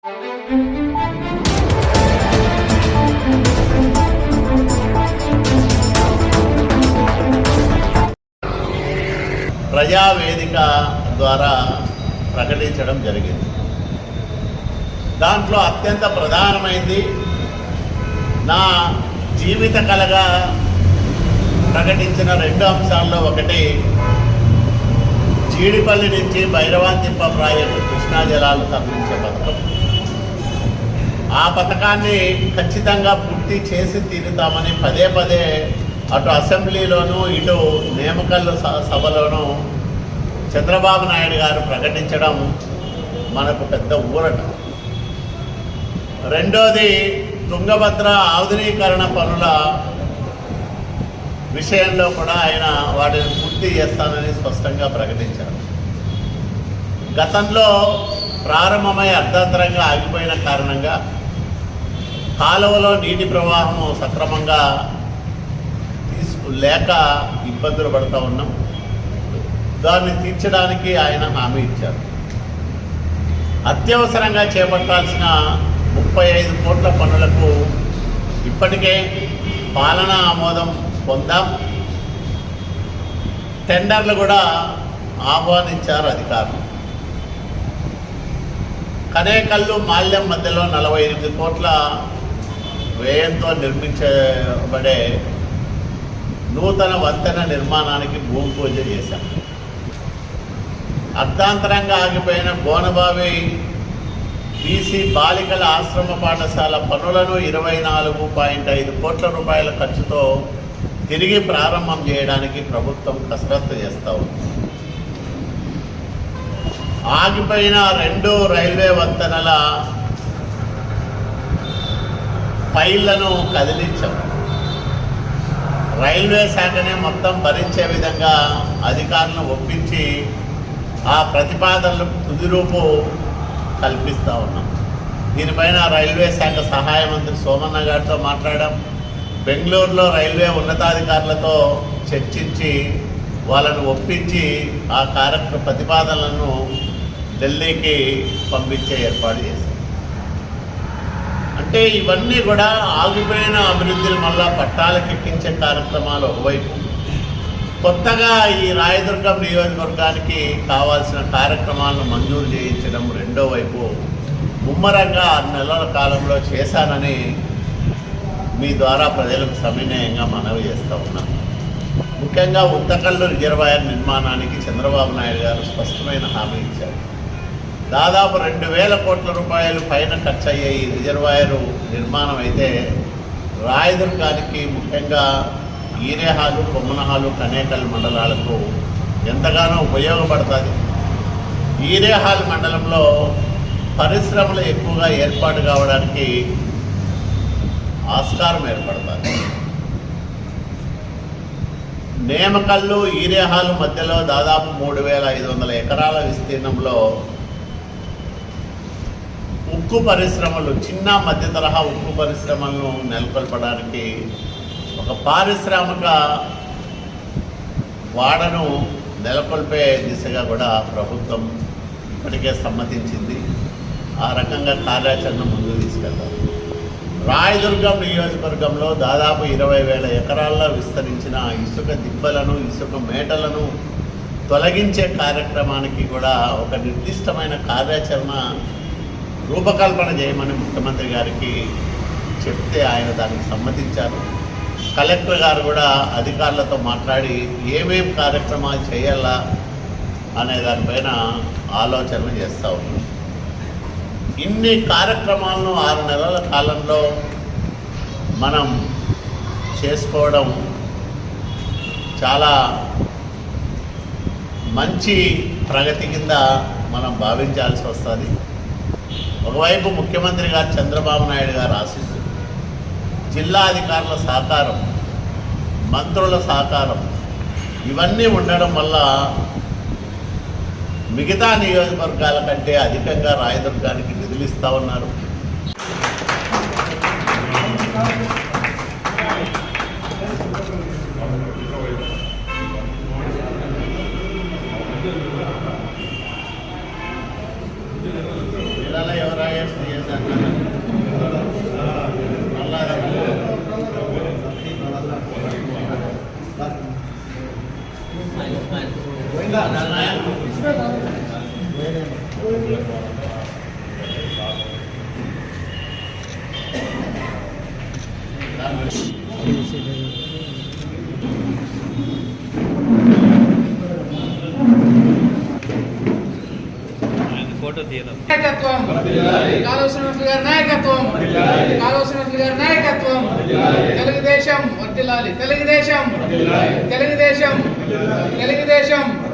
ప్రజావేదిక ద్వారా ప్రకటించడం జరిగింది. దాంట్లో అత్యంత ప్రధానమైంది నా జీవిత కళగా ప్రకటించిన రెండు అంశాల్లో ఒకటి జీడిపల్లి నుంచి భైరవాంతిప్ప ప్రాజెక్టు కృష్ణా జలాలు తరలించే పథకం. ఆ పథకాన్ని ఖచ్చితంగా పూర్తి చేసి తీరుతామని పదే పదే అటు అసెంబ్లీలోనూ ఇటు నియామకాల స- సభలోనూ చంద్రబాబు నాయుడు గారు ప్రకటించడం మనకు పెద్ద ఊరట. రెండోది తుంగభద్ర ఆధునీకరణ పనుల విషయంలో కూడా ఆయన వాటిని పూర్తి చేస్తానని స్పష్టంగా ప్రకటించారు. గతంలో ప్రారంభమై అర్ధాంతరంగా ఆగిపోయిన కారణంగా కాలువలో నీటి ప్రవాహం సక్రమంగా తీసుకు లేక ఇబ్బందులు పడుతూ ఉన్నాం. దాన్ని తీర్చడానికి ఆయన హామీ ఇచ్చారు. అత్యవసరంగా చేపట్టాల్సిన ముప్పై ఐదు కోట్ల పనులకు ఇప్పటికే పాలనా ఆమోదం పొందాం. టెండర్లు కూడా ఆహ్వానించారు అధికారులు. కనేకల్లు మాల్యం మధ్యలో నలభై ఎనిమిది కోట్ల వ్యయంతో నిర్మించబడే నూతన వంతెన నిర్మాణానికి భూమి పూజ చేశాం. అర్ధాంతరంగా ఆగిపోయిన బోనబావి బీసీ బాలికల ఆశ్రమ పాఠశాల పనులను ఇరవై నాలుగు పాయింట్ ఐదు కోట్ల రూపాయల ఖర్చుతో తిరిగి ప్రారంభం చేయడానికి ప్రభుత్వం కసరత్తు చేస్తూ ఉంది. ఆగిపోయిన రెండు రైల్వే వంతెనల ఫైళ్ళను కదిలించాం రైల్వే శాఖనే మొత్తం భరించే విధంగా అధికారులను ఒప్పించి ఆ ప్రతిపాదనలకు తుది రూపు కల్పిస్తూ ఉన్నాం. దీనిపైన రైల్వే శాఖ సహాయ మంత్రి సోమన్న గారితో మాట్లాడాం. బెంగళూరులో రైల్వే ఉన్నతాధికారులతో చర్చించి వాళ్ళను ఒప్పించి ఆ కార్యక్రమ ప్రతిపాదనలను ఢిల్లీకి పంపించే ఏర్పాటు చేశాం. అంటే ఇవన్నీ కూడా ఆగిపోయిన అభివృద్ధిని మళ్ళా పట్టాలకెక్కించే కార్యక్రమాలు ఒకవైపు. కొత్తగా ఈ రాయదుర్గం నియోజకవర్గానికి కావాల్సిన కార్యక్రమాలను మంజూరు చేయించడం రెండో వైపు ముమ్మరంగా ఆరు నెలల కాలంలో చేశానని మీ ద్వారా ప్రజలకు సవినయంగా మనవి చేస్తూ ఉన్నాను ముఖ్యంగా ఉత్తకల్లు రిజర్వాయర్ నిర్మాణానికి చంద్రబాబు నాయుడు గారు స్పష్టమైన హామీ ఇచ్చారు. దాదాపు రెండు వేల కోట్ల రూపాయలు పైన ఖర్చు అయ్యే ఈ రిజర్వాయరు నిర్మాణం అయితే రాయదుర్గానికి ముఖ్యంగా ఈరేహాలు కొమ్మనహాలు కనేకల్ మండలాలకు ఎంతగానో ఉపయోగపడుతుంది. ఈరేహాల్ మండలంలో పరిశ్రమలు ఎక్కువగా ఏర్పాటు కావడానికి ఆస్కారం ఏర్పడుతుంది. నేమకల్లు ఈరేహాలు మధ్యలో దాదాపు మూడు వేల ఐదు వందల ఎకరాల విస్తీర్ణంలో ఉక్కు పరిశ్రమలు చిన్న మధ్య తరహా ఉక్కు పరిశ్రమలను నెలకొల్పడానికి ఒక పారిశ్రామిక వాడను నెలకొల్పే దిశగా కూడా ప్రభుత్వం ఇప్పటికే సమ్మతించింది. ఆ రకంగా కార్యాచరణ ముందుకు తీసుకెళ్తారు. రాయదుర్గం నియోజకవర్గంలో దాదాపు ఇరవై వేల ఎకరాల్లో విస్తరించిన ఇసుక దిబ్బలను ఇసుక మేటలను తొలగించే కార్యక్రమానికి కూడా ఒక నిర్దిష్టమైన కార్యాచరణ రూపకల్పన చేయమని ముఖ్యమంత్రి గారికి చెప్తే ఆయన దానికి సమ్మతించారు. కలెక్టర్ గారు కూడా అధికారులతో మాట్లాడి ఏమేం కార్యక్రమాలు చేయాలా అనే దానిపైన ఆలోచనలు చేస్తూ ఇన్ని కార్యక్రమాలను ఆరు నెలల కాలంలో మనం చేసుకోవడం చాలా మంచి ప్రగతి కింద మనం భావించాల్సి వస్తుంది. ఒకవైపు ముఖ్యమంత్రి గారు చంద్రబాబు నాయుడు గారు ఆశిస్తు జిల్లా అధికారుల సహకారం మంత్రుల సహకారం ఇవన్నీ ఉండడం వల్ల మిగతా నియోజకవర్గాల కంటే అధికంగా రాయదుర్గానికి నిధులు ఇస్తా ఉన్నారు. ఫోటో తీయడం నాయకత్వం. కాళోశ్రీనాథులు నాయకత్వం. తెలుగుదేశం వర్తిల్లాలి తెలుగుదేశం. తెలుగుదేశం. తెలుగుదేశం.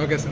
Okay, sir.